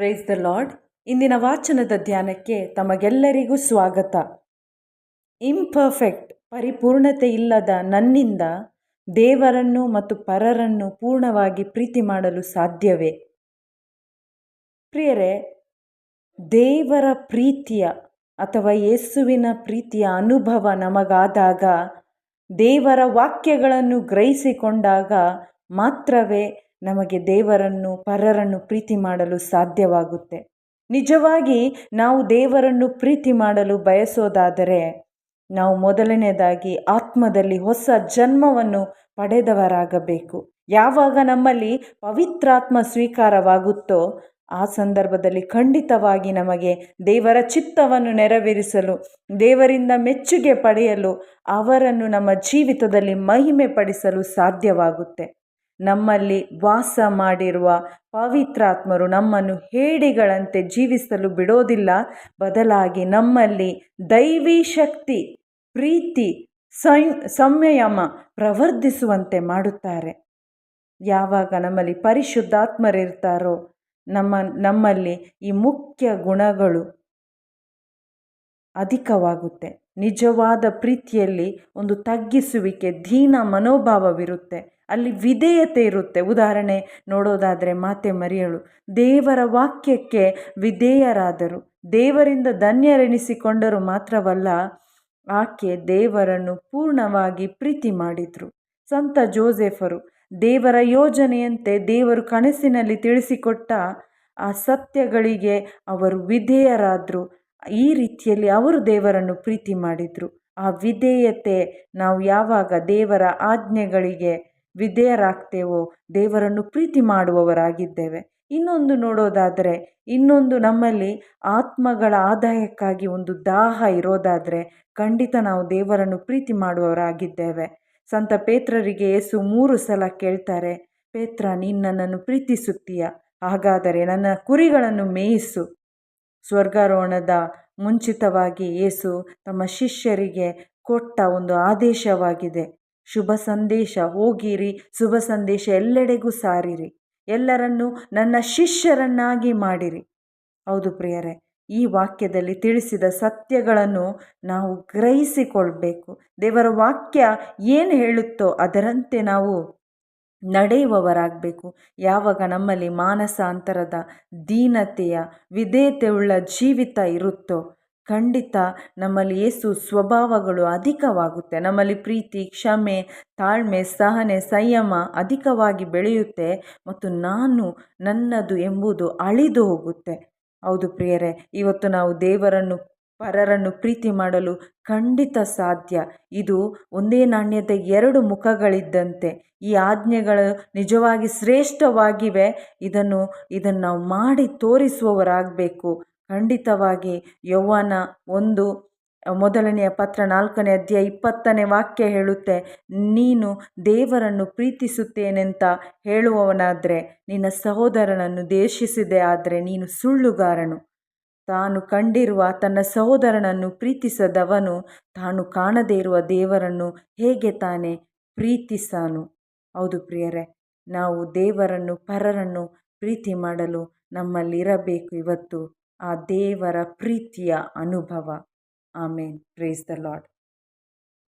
Praise the lord ಇಂದಿನ ವಾಚನದ ಧ್ಯಾನಕ್ಕೆ ತಮಗೆಲ್ಲರಿಗೂ ಸ್ವಾಗತ. ಇಂಪರ್ಫೆಕ್ಟ್ ಪರಿಪೂರ್ಣತೆ ಇಲ್ಲದ ನನ್ನಿಂದ ದೇವರನ್ನು ಮತ್ತು ಪರರನ್ನು ಪೂರ್ಣವಾಗಿ ಪ್ರೀತಿ ಮಾಡಲು ಸಾಧ್ಯವೇ? ಪ್ರಿಯರೇ, ದೇವರ ಪ್ರೀತಿಯ ಅಥವಾ ಯೇಸುವಿನ ಪ್ರೀತಿಯ ಅನುಭವ ನಮಗಾದಾಗ ದೇವರ ವಾಕ್ಯಗಳನ್ನು ಗ್ರಹಿಸಿಕೊಂಡಾಗ ಮಾತ್ರವೇ ನಮಗೆ ದೇವರನ್ನು, ಪರರನ್ನು ಪ್ರೀತಿ ಮಾಡಲು ಸಾಧ್ಯವಾಗುತ್ತೆ. ನಿಜವಾಗಿ ನಾವು ದೇವರನ್ನು ಪ್ರೀತಿ ಮಾಡಲು ಬಯಸೋದಾದರೆ, ನಾವು ಮೊದಲನೇದಾಗಿ ಆತ್ಮದಲ್ಲಿ ಹೊಸ ಜನ್ಮವನ್ನು ಪಡೆದವರಾಗಬೇಕು. ಯಾವಾಗ ನಮ್ಮಲ್ಲಿ ಪವಿತ್ರಾತ್ಮ ಸ್ವೀಕಾರವಾಗುತ್ತೋ, ಆ ಸಂದರ್ಭದಲ್ಲಿ ಖಂಡಿತವಾಗಿ ನಮಗೆ ದೇವರ ಚಿತ್ತವನ್ನು ನೆರವೇರಿಸಲು, ದೇವರಿಂದ ಮೆಚ್ಚುಗೆ ಪಡೆಯಲು, ಅವರನ್ನು ನಮ್ಮ ಜೀವಿತದಲ್ಲಿ ಮಹಿಮೆ ಪಡಿಸಲು ಸಾಧ್ಯವಾಗುತ್ತೆ. ನಮ್ಮಲ್ಲಿ ವಾಸ ಮಾಡಿರುವ ಪವಿತ್ರಾತ್ಮರು ನಮ್ಮನ್ನು ಹೇಡಿಗಳಂತೆ ಜೀವಿಸಲು ಬಿಡೋದಿಲ್ಲ. ಬದಲಾಗಿ ನಮ್ಮಲ್ಲಿ ದೈವಿ ಶಕ್ತಿ, ಪ್ರೀತಿ ಸಂಯಮ ಪ್ರವರ್ಧಿಸುವಂತೆ ಮಾಡುತ್ತಾರೆ. ಯಾವಾಗ ನಮ್ಮಲ್ಲಿ ಪರಿಶುದ್ಧಾತ್ಮರಿರ್ತಾರೋ ನಮ್ಮ, ನಮ್ಮಲ್ಲಿ ಈ ಮುಖ್ಯ ಗುಣಗಳು ಅಧಿಕವಾಗುತ್ತೆ. ನಿಜವಾದ ಪ್ರೀತಿಯಲ್ಲಿ ಒಂದು ತಗ್ಗಿಸುವಿಕೆ, ದೀನ ಮನೋಭಾವವಿರುತ್ತೆ. ಅಲ್ಲಿ ವಿಧೇಯತೆ ಇರುತ್ತೆ. ಉದಾಹರಣೆ ನೋಡೋದಾದರೆ ಮಾತೆ ಮರಿಯಳು, ದೇವರ ವಾಕ್ಯಕ್ಕೆ ವಿಧೇಯರಾದರು. ದೇವರಿಂದ ಧನ್ಯರೆನಿಸಿಕೊಂಡರು ಮಾತ್ರವಲ್ಲ, ಆಕೆ ದೇವರನ್ನು ಪೂರ್ಣವಾಗಿ ಪ್ರೀತಿ ಮಾಡಿದರು. ಸಂತ ಜೋಸೆಫರು, ದೇವರ ಯೋಜನೆಯಂತೆ ದೇವರು ಕನಸಿನಲ್ಲಿ ತಿಳಿಸಿಕೊಟ್ಟ ಆ ಸತ್ಯಗಳಿಗೆ ಅವರು ವಿಧೇಯರಾದರು. ಈ ರೀತಿಯಲ್ಲಿ ಅವರು ದೇವರನ್ನು ಪ್ರೀತಿ ಮಾಡಿದರು. ಆ ವಿಧೇಯತೆ ನಾವು ಯಾವಾಗ ದೇವರ ಆಜ್ಞೆಗಳಿಗೆ ವಿಧೇಯರಾಗ್ತೇವೋ ದೇವರನ್ನು ಪ್ರೀತಿ ಮಾಡುವವರಾಗಿದ್ದೇವೆ. ಇನ್ನೊಂದು ನೋಡೋದಾದರೆ, ಇನ್ನೊಂದು ನಮ್ಮಲ್ಲಿ ಆತ್ಮಗಳ ಆದಾಯಕ್ಕಾಗಿ ಒಂದು ದಾಹ ಇರೋದಾದರೆ ಖಂಡಿತ ನಾವು ದೇವರನ್ನು ಪ್ರೀತಿ ಮಾಡುವವರಾಗಿದ್ದೇವೆ. ಸಂತ ಪೇತ್ರರಿಗೆ ಯೇಸು ಮೂರು ಸಲ ಕೇಳ್ತಾರೆ, ಪೇತ್ರ, ನೀನು ನನ್ನನ್ನು ಪ್ರೀತಿಸುತ್ತೀಯ? ಹಾಗಾದರೆ ನನ್ನ ಕುರಿಗಳನ್ನು ಮೇಯಿಸು. ಸ್ವರ್ಗಾರೋಹಣದ ಮುಂಚಿತವಾಗಿ ಯೇಸು ತಮ್ಮ ಶಿಷ್ಯರಿಗೆ ಕೊಟ್ಟ ಒಂದು ಆದೇಶವಾಗಿದೆ. ಶುಭ ಸಂದೇಶ, ಹೋಗಿರಿ, ಶುಭ ಸಂದೇಶ ಎಲ್ಲೆಡೆಗೂ ಸಾರಿರಿ. ಎಲ್ಲರನ್ನೂ ನನ್ನ ಶಿಷ್ಯರನ್ನಾಗಿ ಮಾಡಿರಿ. ಹೌದು ಪ್ರಿಯರೇ, ಈ ವಾಕ್ಯದಲ್ಲಿ ತಿಳಿಸಿದ ಸತ್ಯಗಳನ್ನು ನಾವು ಗ್ರಹಿಸಿಕೊಳ್ಬೇಕು. ದೇವರ ವಾಕ್ಯ ಏನು ಹೇಳುತ್ತೋ ಅದರಂತೆ ನಾವು ನಡೆಯುವವರಾಗಬೇಕು. ಯಾವಾಗ ನಮ್ಮಲ್ಲಿ ಮಾನಸಾಂತರದ ದೀನತೆಯ ವಿಧೇಯತೆಯುಳ್ಳ ಜೀವಿತ ಇರುತ್ತೋ, ಖಂಡಿತ ನಮ್ಮಲ್ಲಿ ಏಸು ಸ್ವಭಾವಗಳು ಅಧಿಕವಾಗುತ್ತೆ. ನಮ್ಮಲ್ಲಿ ಪ್ರೀತಿ, ಕ್ಷಮೆ, ತಾಳ್ಮೆ, ಸಹನೆ, ಸಂಯಮ ಅಧಿಕವಾಗಿ ಬೆಳೆಯುತ್ತೆ ಮತ್ತು ನಾನು ನನ್ನದು ಎಂಬುದು ಅಳಿದು ಹೋಗುತ್ತೆ. ಹೌದು ಪ್ರಿಯರೇ, ಇವತ್ತು ನಾವು ದೇವರನ್ನು ಪರರನ್ನು ಪ್ರೀತಿ ಮಾಡಲು ಖಂಡಿತ ಸಾಧ್ಯ. ಇದು ಒಂದೇ ನಾಣ್ಯದ ಎರಡು ಮುಖಗಳಿದ್ದಂತೆ. ಈ ಆಜ್ಞೆಗಳು ನಿಜವಾಗಿ ಶ್ರೇಷ್ಠವಾಗಿವೆ. ಇದನ್ನು ಇದನ್ನು ನಾವು ಮಾಡಿ ತೋರಿಸುವವರಾಗಬೇಕು. ಖಂಡಿತವಾಗಿ ಯೌವನ ಒಂದು, ಮೊದಲನೆಯ ಪತ್ರ ನಾಲ್ಕನೇ ಅಧ್ಯಾಯ ಇಪ್ಪತ್ತನೇ ವಾಕ್ಯ ಹೇಳುತ್ತೆ, ನೀನು ದೇವರನ್ನು ಪ್ರೀತಿಸುತ್ತೇನೆಂತ ಹೇಳುವವನಾದರೆ, ನಿನ್ನ ಸಹೋದರನನ್ನು ದೇಶಿಸಿದೆ ಆದರೆ ನೀನು ಸುಳ್ಳುಗಾರನು. ತಾನು ಕಂಡಿರುವ ತನ್ನ ಸಹೋದರನನ್ನು ಪ್ರೀತಿಸದವನು, ತಾನು ಕಾಣದೇ ಇರುವ ದೇವರನ್ನು ಹೇಗೆ ತಾನೇ ಪ್ರೀತಿಸಾನು? ಹೌದು ಪ್ರಿಯರೇ, ನಾವು ದೇವರನ್ನು, ಪರರನ್ನು ಪ್ರೀತಿ ಮಾಡಲು ನಮ್ಮಲ್ಲಿರಬೇಕು ಇವತ್ತು. ಆ ದೇವರ ಪ್ರೀತಿಯ ಅನುಭವ. ಆಮೇನ್. Praise the Lad